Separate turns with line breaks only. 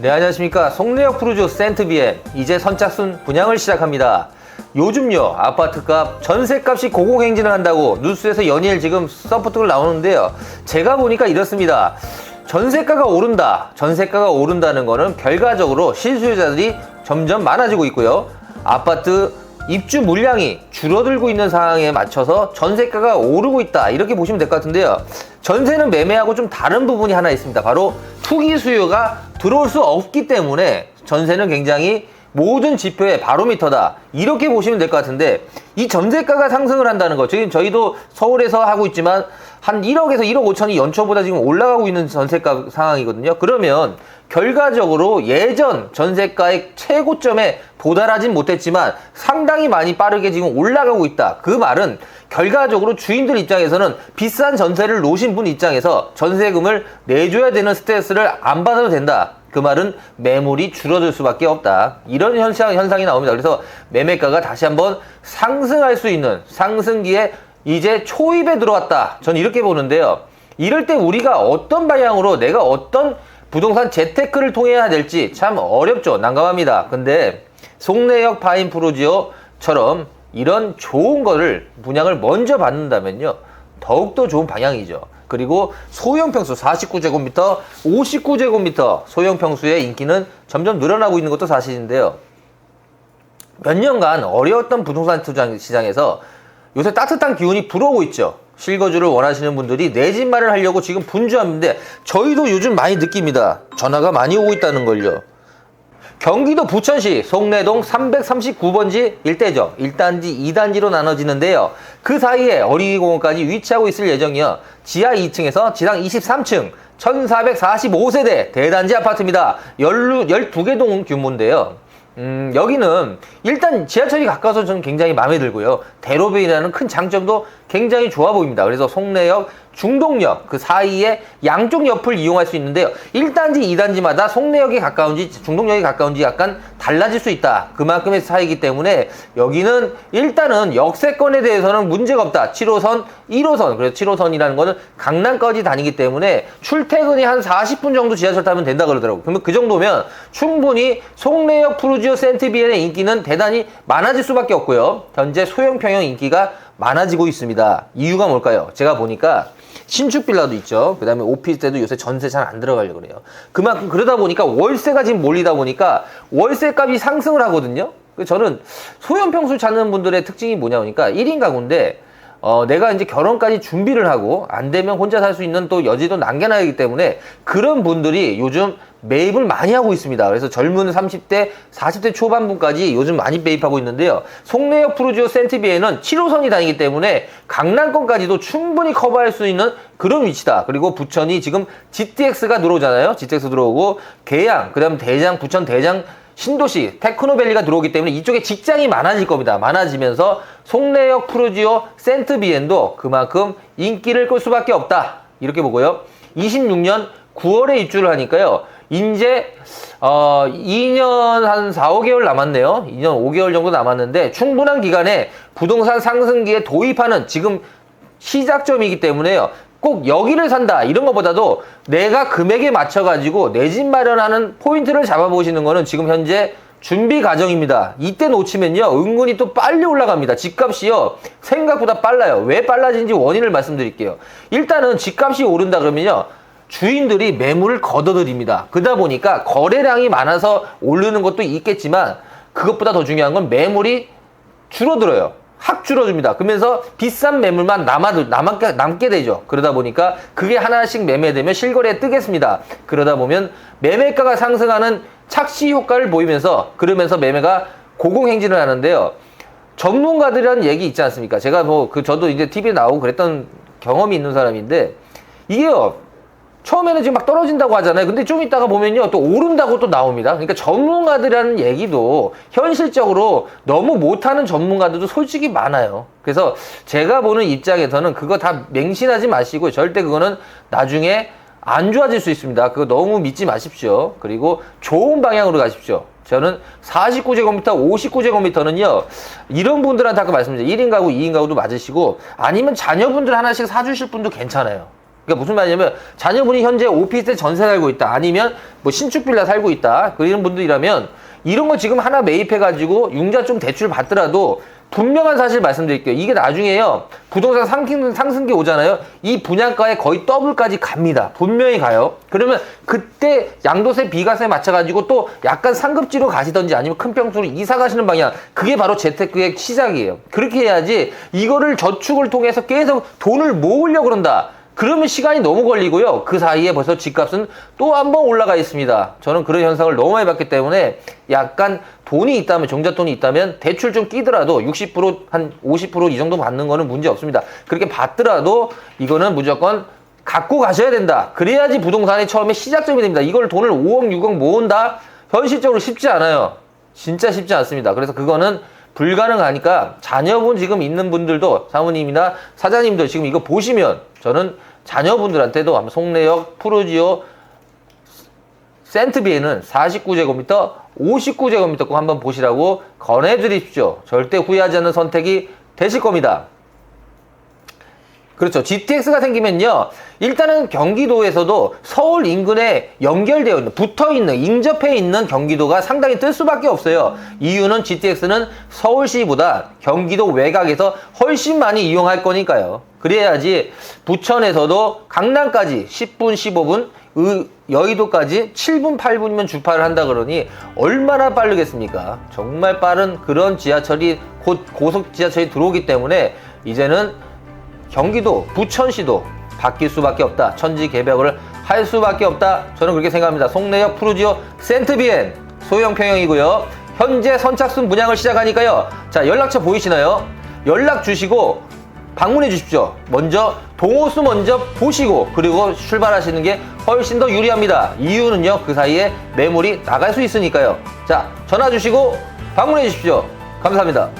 네 안녕하십니까. 송내역 프루조 센트비에 이제 선착순 분양을 시작합니다. 요즘요 아파트값 전세값이 고공행진을 한다고 뉴스에서 연일 지금 서포트가 나오는데요. 제가 보니까 이렇습니다. 전세가가 오른다 전세가가 오른다는 거는 결과적으로 실수요자들이 점점 많아지고 있고요. 아파트 입주 물량이 줄어들고 있는 상황에 맞춰서 전세가가 오르고 있다 이렇게 보시면 될 것 같은데요. 전세는 매매하고 좀 다른 부분이 하나 있습니다. 바로 투기 수요가 들어올 수 없기 때문에 전세는 굉장히 모든 지표의 바로미터다 이렇게 보시면 될 것 같은데 이 전세가가 상승을 한다는 거 지금 저희도 서울에서 하고 있지만 한 1억에서 1억 5천이 연초보다 지금 올라가고 있는 전세가 상황이거든요 그러면 결과적으로 예전 전세가의 최고점에 도달하진 못했지만 상당히 많이 빠르게 지금 올라가고 있다. 그 말은 결과적으로 주인들 입장에서는 비싼 전세를 놓으신 분 입장에서 전세금을 내줘야 되는 스트레스를 안 받아도 된다. 그 말은 매물이 줄어들 수밖에 없다. 이런 현상, 현상이 나옵니다. 그래서 매매가가 다시 한번 상승할 수 있는 상승기에 이제 초입에 들어왔다. 저는 이렇게 보는데요. 이럴 때 우리가 어떤 방향으로 내가 어떤 부동산 재테크를 통해야 될지 참 어렵죠. 난감합니다. 근데 송내역 파인 프로지오처럼 이런 좋은 거를 분양을 먼저 받는다면요. 더욱더 좋은 방향이죠. 그리고 소형 평수 49제곱미터, 59제곱미터 소형 평수의 인기는 점점 늘어나고 있는 것도 사실인데요. 몇 년간 어려웠던 부동산 투자 시장에서 요새 따뜻한 기운이 불어오고 있죠. 실거주를 원하시는 분들이 내 집 마련을 하려고 지금 분주한데 저희도 요즘 많이 느낍니다. 전화가 많이 오고 있다는 걸요. 경기도 부천시 송내동 339번지 일대죠. 1단지, 2단지로 나눠지는데요. 그 사이에 어린이공원까지 위치하고 있을 예정이요. 지하 2층에서 지상 23층, 1445세대 대단지 아파트입니다. 12개 동 규모인데요. 음, 여기는 일단 지하철이 가까워서 저는 굉장히 마음에 들고요. 대로변이라는 큰 장점도 굉장히 좋아 보입니다. 그래서 송내역, 중동역 그 사이에 양쪽 옆을 이용할 수 있는데요. 1단지, 2단지마다 송내역이 가까운지 중동역이 가까운지 약간 달라질 수 있다. 그만큼의 차이기 때문에 여기는 일단은 역세권에 대해서는 문제가 없다. 7호선, 1호선. 그래서 7호선이라는 거는 강남까지 다니기 때문에 출퇴근이 한 40분 정도 지하철 타면 된다 그러더라고요. 그러면 그 정도면 충분히 송내역 프루지오 센트비엔의 인기는 대단히 많아질 수밖에 없고요. 현재 소형 평형 인기가 많아지고 있습니다. 이유가 뭘까요? 제가 보니까 신축 빌라도 있죠. 그 다음에 오피스텔도 요새 전세 잘 안 들어가려고 그래요. 그만큼 그러다 보니까 월세가 지금 몰리다 보니까 월세 값이 상승을 하거든요. 그래서 저는 소형 평수 찾는 분들의 특징이 뭐냐 보니까 1인 가구인데 어, 내가 이제 결혼까지 준비를 하고 안 되면 혼자 살 수 있는 또 여지도 남겨놔야 하기 때문에 그런 분들이 요즘 매입을 많이 하고 있습니다. 그래서 젊은 30대, 40대 초반분까지 요즘 많이 매입하고 있는데요. 송내역 프루지오 센티비에는 7호선이 다니기 때문에 강남권까지도 충분히 커버할 수 있는 그런 위치다. 그리고 부천이 지금 GTX가 들어오잖아요. GTX 들어오고 계양, 그 다음 대장, 부천 대장 신도시 테크노밸리가 들어오기 때문에 이쪽에 직장이 많아질 겁니다. 많아지면서 송내역 프루지오 센트비엔도 그만큼 인기를 끌 수밖에 없다. 이렇게 보고요. 26년 9월에 입주를 하니까요. 이제 어 2년 한 4, 5개월 남았네요. 2년 5개월 정도 남았는데 충분한 기간에 부동산 상승기에 도입하는 지금 시작점이기 때문에요. 꼭 여기를 산다 이런 것보다도 내가 금액에 맞춰 가지고 내 집 마련하는 포인트를 잡아 보시는 거는 지금 현재 준비 과정입니다. 이때 놓치면요 은근히 또 빨리 올라갑니다. 집값이요 생각보다 빨라요. 왜 빨라진지 원인을 말씀드릴게요. 일단은 집값이 오른다 그러면요 주인들이 매물을 걷어들입니다. 그러다 보니까 거래량이 많아서 오르는 것도 있겠지만 그것보다 더 중요한 건 매물이 줄어들어요. 확 줄어듭니다. 그러면서 비싼 매물만 남아, 남게, 남게 되죠. 그러다 보니까 그게 하나씩 매매되면 실거래에 뜨겠습니다. 그러다 보면 매매가가 상승하는 착시 효과를 보이면서 그러면서 매매가 고공행진을 하는데요. 전문가들이라는 얘기 있지 않습니까? 제가 뭐 그 저도 이제 TV에 나오고 그랬던 경험이 있는 사람인데 이게요. 처음에는 지금 막 떨어진다고 하잖아요. 근데 좀 있다가 보면요. 또 오른다고 또 나옵니다. 그러니까 전문가들이라는 얘기도 현실적으로 너무 못하는 전문가들도 솔직히 많아요. 그래서 제가 보는 입장에서는 그거 다 맹신하지 마시고 절대 그거는 나중에 안 좋아질 수 있습니다. 그거 너무 믿지 마십시오. 그리고 좋은 방향으로 가십시오. 저는 49제곱미터, 59제곱미터는요, 이런 분들한테 아까 말씀드린 1인 가구, 2인 가구도 맞으시고, 아니면 자녀분들 하나씩 사주실 분도 괜찮아요. 그러니까 무슨 말이냐면 자녀분이 현재 오피스텔 전세 살고 있다 아니면 뭐 신축 빌라 살고 있다 그런 분들이라면 이런 거 지금 하나 매입해 가지고 융자 좀 대출 받더라도 분명한 사실 말씀드릴게요. 이게 나중에요. 부동산 상승, 상승기 오잖아요. 이 분양가에 거의 더블까지 갑니다. 분명히 가요. 그러면 그때 양도세, 비과세 맞춰가지고 또 약간 상급지로 가시던지 아니면 큰 평수로 이사 가시는 방향. 그게 바로 재테크의 시작이에요. 그렇게 해야지 이거를 저축을 통해서 계속 돈을 모으려고 그런다. 그러면 시간이 너무 걸리고요. 그 사이에 벌써 집값은 또 한 번 올라가 있습니다. 저는 그런 현상을 너무 많이 봤기 때문에 약간 돈이 있다면, 종잣돈이 있다면 대출 좀 끼더라도 60%, 한 50%이 정도 받는 거는 문제 없습니다. 그렇게 받더라도 이거는 무조건 갖고 가셔야 된다. 그래야지 부동산이 처음에 시작점이 됩니다. 이걸 돈을 5억, 6억 모은다? 현실적으로 쉽지 않아요. 진짜 쉽지 않습니다. 그래서 그거는 불가능하니까 자녀분 지금 있는 분들도 사모님이나 사장님들 지금 이거 보시면 저는 자녀분들한테도 한번 송내역 프로지오 센트비에는 49제곱미터, 59제곱미터 꼭 한번 보시라고 권해드립시오. 절대 후회하지 않는 선택이 되실 겁니다. 그렇죠. GTX가 생기면요. 일단은 경기도에서도 서울 인근에 연결되어 있는, 붙어 있는, 인접해 있는 경기도가 상당히 뜰 수밖에 없어요. 이유는 GTX는 서울시보다 경기도 외곽에서 훨씬 많이 이용할 거니까요. 그래야지 부천에서도 강남까지 10분, 15분, 의- 여의도까지 7분, 8분이면 주파를 한다 그러니 얼마나 빠르겠습니까? 정말 빠른 그런 지하철이 곧 고속 지하철이 들어오기 때문에 이제는 경기도 부천시도 바뀔 수밖에 없다. 천지 개벽을 할 수밖에 없다. 저는 그렇게 생각합니다. 송내역 프루지오 센트비엔 소형 평형이고요. 현재 선착순 분양을 시작하니까요. 자 연락처 보이시나요? 연락 주시고 방문해 주십시오. 먼저 동호수 먼저 보시고 그리고 출발하시는 게 훨씬 더 유리합니다. 이유는요 그 사이에 매물이 나갈 수 있으니까요. 자 전화 주시고 방문해 주십시오. 감사합니다.